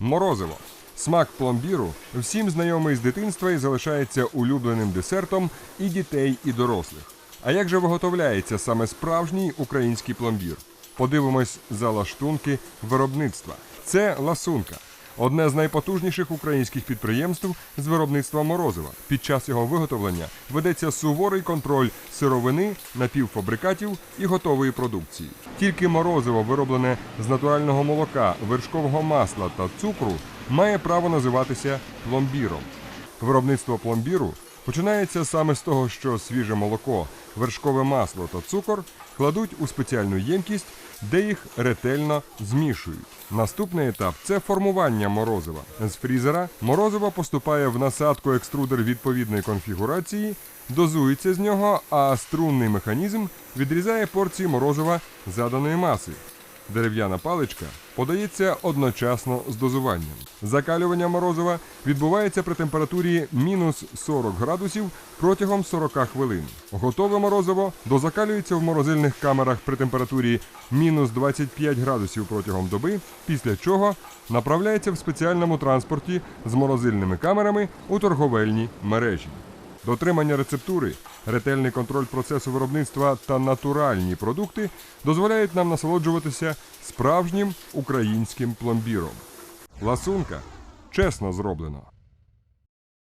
Морозиво. Смак пломбіру всім знайомий з дитинства і залишається улюбленим десертом і дітей, і дорослих. А як же виготовляється саме справжній український пломбір? Подивимось за лаштунки виробництва. Це ласунка. Одне з найпотужніших українських підприємств з виробництва морозива. Під час його виготовлення ведеться суворий контроль сировини, напівфабрикатів і готової продукції. Тільки морозиво, вироблене з натурального молока, вершкового масла та цукру, має право називатися пломбіром. Виробництво пломбіру починається саме з того, що свіже молоко, вершкове масло та цукор кладуть у спеціальну ємкість, де їх ретельно змішують. Наступний етап це формування морозива. З фрізера морозиво поступає в насадку екструдер відповідної конфігурації, дозується з нього, а струнний механізм відрізає порції морозива заданої маси. Дерев'яна паличка подається одночасно з дозуванням. Закалювання морозива відбувається при температурі мінус 40 градусів протягом 40 хвилин. Готове морозиво дозакалюється в морозильних камерах при температурі мінус 25 градусів протягом доби, після чого направляється в спеціальному транспорті з морозильними камерами у торговельні мережі. Дотримання рецептури, ретельний контроль процесу виробництва та натуральні продукти дозволяють нам насолоджуватися справжнім українським пломбіром. Ласунка чесно зроблено.